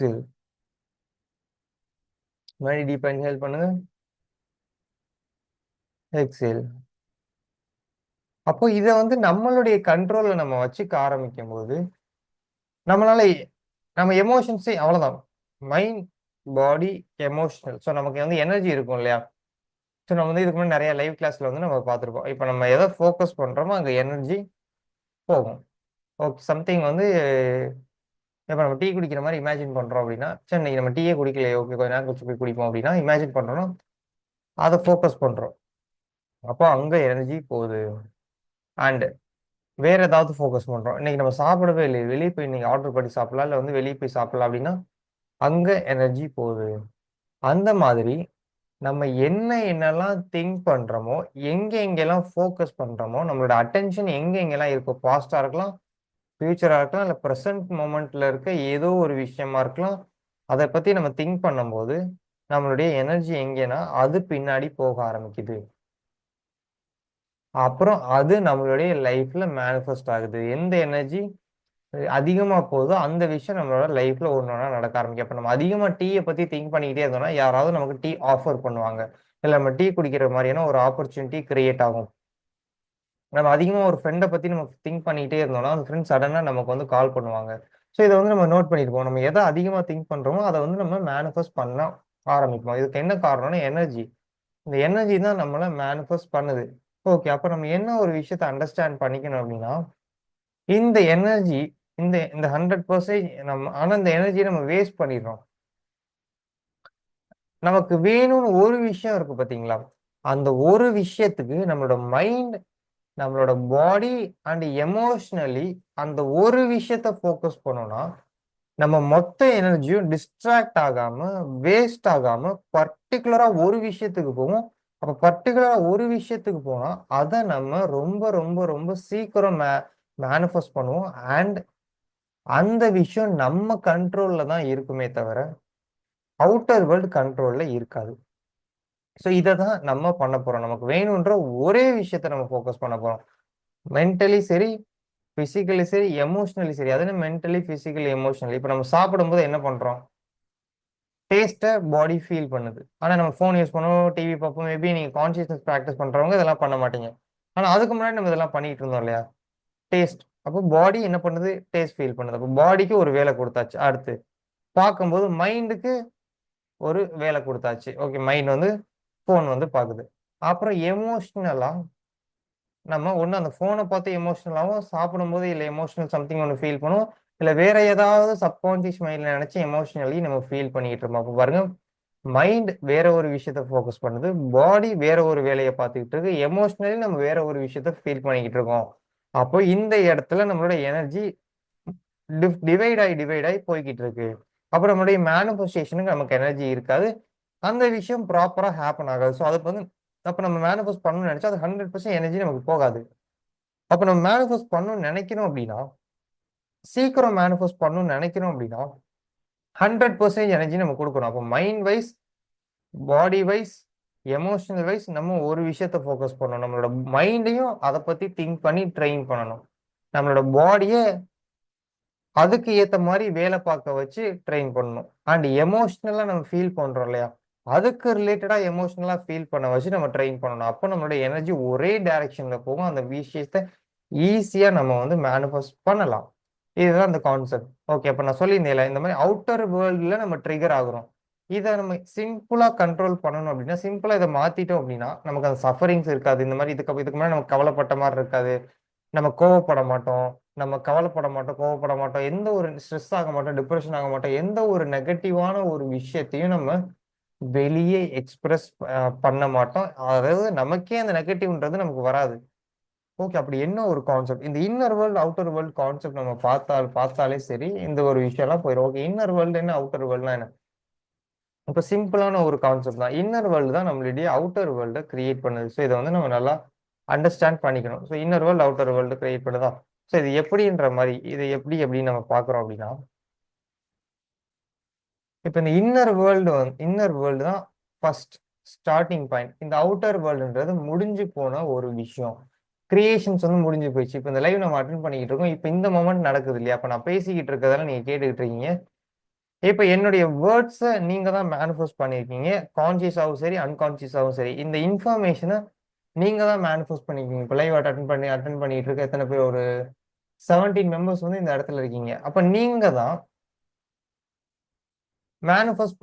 Exhale மாதிரி டீப்பா inhale பண்ணுங்க. எக்ஸேல் அப்போ இதை வந்து நம்மளுடைய கண்ட்ரோல்ல நம்ம வச்சுக்க ஆரம்பிக்கும் போது நம்மளால நம்ம எமோஷன்ஸே அவ்வளோதான் மைண்ட் பாடி எமோஷனல் ஸோ நமக்கு வந்து எனர்ஜி இருக்கும் இல்லையா? ஸோ நம்ம வந்து இதுக்கு முன்னாடி நிறைய லைவ் கிளாஸ்ல வந்து நம்ம பார்த்துருப்போம். இப்போ நம்ம எதை ஃபோக்கஸ் பண்றோமோ அங்கே எனர்ஜி போகும். ஓகே சம்திங் வந்து இப்போ நம்ம டீ குடிக்கிற மாதிரி இமேஜின் பண்ணுறோம் அப்படின்னா சரி இன்னைக்கு நம்ம டீயே குடிக்கலையே ஓகே கொஞ்சம் நேரம் கழிச்சு போய் குடிப்போம் அப்படின்னா இமேஜின் பண்ணுறோம் அதை ஃபோக்கஸ் பண்ணுறோம் அப்போ அங்கே எனர்ஜி போகுது. அண்டு வேறு ஏதாவது ஃபோக்கஸ் பண்ணுறோம் இன்றைக்கி நம்ம சாப்பிடவே இல்லை வெளியே போய் நீங்கள் ஆர்டர் பண்ணி சாப்பிடலாம் இல்லை வந்து வெளியே போய் சாப்பிடலாம் அப்படின்னா அங்கே எனர்ஜி போகுது. அந்த மாதிரி நம்ம என்ன என்னெல்லாம் திங்க் பண்ணுறோமோ எங்கெங்கெல்லாம் ஃபோக்கஸ் பண்ணுறோமோ நம்மளோட அட்டென்ஷன் எங்கெங்கெல்லாம் இருக்கோ பாஸ்டா இருக்கலாம் ஃபியூச்சராக இருக்கலாம் இல்லை ப்ரெசன்ட் மூமெண்ட்டில் இருக்க ஏதோ ஒரு விஷயமா இருக்கலாம். அதை பற்றி நம்ம திங்க் பண்ணும்போது நம்மளுடைய எனர்ஜி எங்கேன்னா அது பின்னாடி போக ஆரம்பிக்குது. அப்புறம் அது நம்மளுடைய லைஃப்ல மேனிஃபெஸ்ட் ஆகுது. எந்த எனர்ஜி அதிகமாக போகுதோ அந்த விஷயம் நம்மளோட லைஃப்ல ஒன்று ஒன்றா நடக்க ஆரம்பிக்கும். அப்போ நம்ம அதிகமாக டீயை பற்றி திங்க் பண்ணிக்கிட்டே இருந்தோம்னா யாராவது நமக்கு டீ ஆஃபர் பண்ணுவாங்க. இல்லை நம்ம டீ குடிக்கிற மாதிரியான ஒரு ஆப்பர்ச்சுனிட்டி கிரியேட் ஆகும். நம்ம அதிகமா ஒரு ஃப்ரெண்டை பத்தி நம்ம திங்க் பண்ணிட்டே இருந்தோம்னா அந்த ஃப்ரெண்ட் சடனா நமக்கு வந்து கால் பண்ணுவாங்க. ஸோ இதை வந்து நம்ம நோட் பண்ணிட்டு போவோம் நம்ம எதை அதிகமா திங்க் பண்றோமோ அதை வந்து நம்ம மேனிஃபெஸ்ட் பண்ண ஆரம்பிப்போம். இதுக்கு என்ன காரணம்னா எனர்ஜி இந்த எனர்ஜி தான் நம்மளை மேனிஃபெஸ்ட் பண்ணுது. ஓகே அப்போ நம்ம என்ன ஒரு விஷயத்த அண்டர்ஸ்டாண்ட் பண்ணிக்கணும் அப்படின்னா இந்த எனர்ஜி இந்த இந்த ஹண்ட்ரட் பர்சன்டேஜ் நம்ம ஆனா இந்த எனர்ஜியை நம்ம வேஸ்ட் பண்ணிடுறோம். நமக்கு வேணும்னு ஒரு விஷயம் இருக்கு பாத்தீங்களா? அந்த ஒரு விஷயத்துக்கு நம்மளோட மைண்ட் நம்மளோட பாடி அண்ட் எமோஷ்னலி அந்த ஒரு விஷயத்த ஃபோக்கஸ் பண்ணோம்னா நம்ம மொத்த எனர்ஜியும் டிஸ்ட்ராக்ட் ஆகாம வேஸ்ட் ஆகாம பர்டிகுலரா ஒரு விஷயத்துக்கு போவோம். அப்ப பர்டிகுலரா ஒரு விஷயத்துக்கு போனா அதை நம்ம ரொம்ப ரொம்ப ரொம்ப சீக்கிரம் மே மேனிஃபெஸ்ட் பண்ணுவோம். அண்ட் அந்த விஷயம் நம்ம கண்ட்ரோல்ல தான் இருக்குமே தவிர அவுட்டர் வேர்ல்டு கண்ட்ரோல்ல இருக்காது. ஸோ இதை தான் நம்ம பண்ண போகிறோம் நமக்கு வேணுன்ற ஒரே விஷயத்த நம்ம ஃபோக்கஸ் பண்ண போகிறோம் மென்டலி சரி ஃபிசிக்கலி சரி எமோஷ்னலி சரி. அது மென்டலி ஃபிசிக்கலி எமோஷ்னலி இப்போ நம்ம சாப்பிடும்போது என்ன பண்ணுறோம் டேஸ்ட்டை பாடி ஃபீல் பண்ணுது. ஆனால் நம்ம ஃபோன் யூஸ் பண்ணுவோம் டிவி பார்ப்போம். மேபி நீங்கள் கான்சியஸ்னஸ் ப்ராக்டிஸ் பண்ணுறவங்க இதெல்லாம் பண்ண மாட்டீங்க. ஆனால் அதுக்கு முன்னாடி நம்ம இதெல்லாம் பண்ணிட்டு இருந்தோம் இல்லையா? டேஸ்ட் அப்போ பாடி என்ன பண்ணுது? டேஸ்ட் ஃபீல் பண்ணுது. அப்போ பாடிக்கு ஒரு வேலை கொடுத்தாச்சு. அடுத்து பார்க்கும்போது மைண்டுக்கு ஒரு வேலை கொடுத்தாச்சு. ஓகே மைண்ட் வந்து ஃபோன் வந்து பார்க்குது அப்புறம் எமோஷ்னலாக நம்ம ஒன்று அந்த ஃபோனை பார்த்து எமோஷ்னலாகவும் சாப்பிடும்போது இல்லை எமோஷ்னல் சம்திங் ஒன்று ஃபீல் பண்ணுவோம். இல்லை வேற ஏதாவது சப்கான்ஷியஸ் மைண்டில் நினச்சி எமோஷ்னலி நம்ம ஃபீல் பண்ணிக்கிட்டு இருப்போம். அப்போ பாருங்க மைண்ட் வேற ஒரு விஷயத்த ஃபோக்கஸ் பண்ணுது. பாடி வேற ஒரு வேலையை பார்த்துக்கிட்டு இருக்கு. எமோஷ்னலி நம்ம வேற ஒரு விஷயத்த ஃபீல் பண்ணிக்கிட்டு இருக்கோம். அப்போ இந்த இடத்துல நம்மளோட எனர்ஜி டிவைட் ஆகி டிவைட் ஆகி போய்கிட்டு இருக்கு. அப்புறம் நம்மளுடைய மேனிஃபெஸ்டேஷனுக்கு நமக்கு எனர்ஜி இருக்காது. அந்த விஷயம் ப்ராப்பராக ஹேப்பன் ஆகாது. ஸோ அதுக்கு வந்து அப்போ நம்ம மேனிஃபெஸ்ட் பண்ணணும்னு நினைச்சா அது ஹண்ட்ரட் பர்சன்ட் எனர்ஜி நமக்கு போகாது. அப்போ நம்ம மேனிஃபெஸ்ட் பண்ணணும்னு நினைக்கிறோம் அப்படின்னா சீக்கிரம் மேனிஃபெஸ்ட் பண்ணணும்னு நினைக்கிறோம் அப்படின்னா ஹண்ட்ரட் பர்சன்டேஜ் எனர்ஜி நம்ம கொடுக்கணும். அப்போ mind wise body wise emotional wise நம்ம ஒரு விஷயத்த ஃபோக்கஸ் பண்ணணும். நம்மளோட மைண்டையும் அதை பற்றி திங்க் பண்ணி ட்ரெயின் பண்ணணும். நம்மளோட பாடியை அதுக்கு ஏற்ற மாதிரி வேலை பார்க்க வச்சு ட்ரெயின் பண்ணணும். அண்ட் எமோஷ்னலாக நம்ம ஃபீல் பண்ணுறோம் இல்லையா? அதுக்கு ரிலேட்டடாக எமோஷ்னலாக ஃபீல் பண்ண வச்சு நம்ம ட்ரெயின் பண்ணணும். அப்போ நம்மளோட எனர்ஜி ஒரே டைரக்ஷன்ல போகும். அந்த விஷயத்த ஈஸியாக நம்ம வந்து மேனிஃபெஸ்ட் பண்ணலாம். இதுதான் அந்த கான்செப்ட் ஓகே அப்போ நான் சொல்லியிருந்தேன் இந்த மாதிரி அவுட்டர் வேர்ல்டில் நம்ம ட்ரிகர் ஆகுறோம். இதை நம்ம சிம்பிளாக கண்ட்ரோல் பண்ணணும் அப்படின்னா சிம்பிளாக இதை மாற்றிட்டோம் அப்படின்னா நமக்கு அந்த சஃபரிங்ஸ் இருக்காது. இந்த மாதிரி இதுக்கு இதுக்கு முன்னாடி நம்ம கவலைப்பட்ட மாதிரி இருக்காது. நம்ம கோவப்பட மாட்டோம். நம்ம கவலைப்பட மாட்டோம் கோவப்பட மாட்டோம். எந்த ஒரு ஸ்ட்ரெஸ் ஆக மாட்டோம் டிப்ரெஷன் ஆக மாட்டோம். எந்த ஒரு நெகட்டிவான ஒரு விஷயத்தையும் நம்ம வெளியே எக்ஸ்பிரஸ் பண்ண மாட்டோம். அதாவது நமக்கே அந்த நெகட்டிவ்ன்றது நமக்கு வராது. ஓகே அப்படி என்ன ஒரு கான்செப்ட் இந்த inner world outer world concept நம்ம பார்த்தால் பார்த்தாலே சரி இந்த ஒரு விஷயம்லாம் போயிடும் ஓகே இன்னர் வேர்ல்டு என்ன? அவுட்டர் வேர்ல்டுனா என்ன? இப்போ சிம்பிளான ஒரு கான்செப்ட் தான். இன்னர் வேர்ல்டு தான் நம்மளுடைய அவுட்டர் வேர்ல்டை கிரியேட் பண்ணுது. ஸோ இதை வந்து நம்ம நல்லா அண்டர்ஸ்டாண்ட் பண்ணிக்கணும். So inner world outer world create பண்ணுதான் so இது எப்படின்ற மாதிரி இது எப்படி எப்படின்னு நம்ம பார்க்குறோம் அப்படின்னா இப்போ இந்த இன்னர் வேர்ல்டு வந்து இன்னர் வேர்ல்டு தான் ஃபர்ஸ்ட் ஸ்டார்டிங் பாயிண்ட் இந்த அவுட்டர் வேர்ல்டுன்றது முடிஞ்சு போன ஒரு விஷயம் கிரியேஷன்ஸ் வந்து முடிஞ்சு போயிடுச்சு இப்போ இந்த லைவ் நம்ம அட்டன் பண்ணிக்கிட்டு இருக்கோம் இப்போ இந்த மொமெண்ட் நடக்குது இல்லையா அப்போ நான் பேசிக்கிட்டு இருக்கிறதால நீங்கள் கேட்டுக்கிட்டு இருக்கீங்க இப்போ என்னுடைய வேர்ட்ஸை நீங்கள் தான் மேனிஃபெஸ்ட் பண்ணியிருக்கீங்க. கான்சியஸாகவும் சரி, அன்கான்சியஸாகவும் சரி. இந்த இன்ஃபர்மேஷனை நீங்கள் தான் மேனிஃபெஸ்ட் பண்ணியிருக்கீங்க. இப்போ லைவ் அட்டன் பண்ணி அட்டன் பண்ணிட்டு இருக்க எத்தனை பேர் ஒரு 17 மெம்பர்ஸ் வந்து இந்த இடத்துல இருக்கீங்க. அப்போ நீங்கள் தான் மேனிஃபெஸ்ட்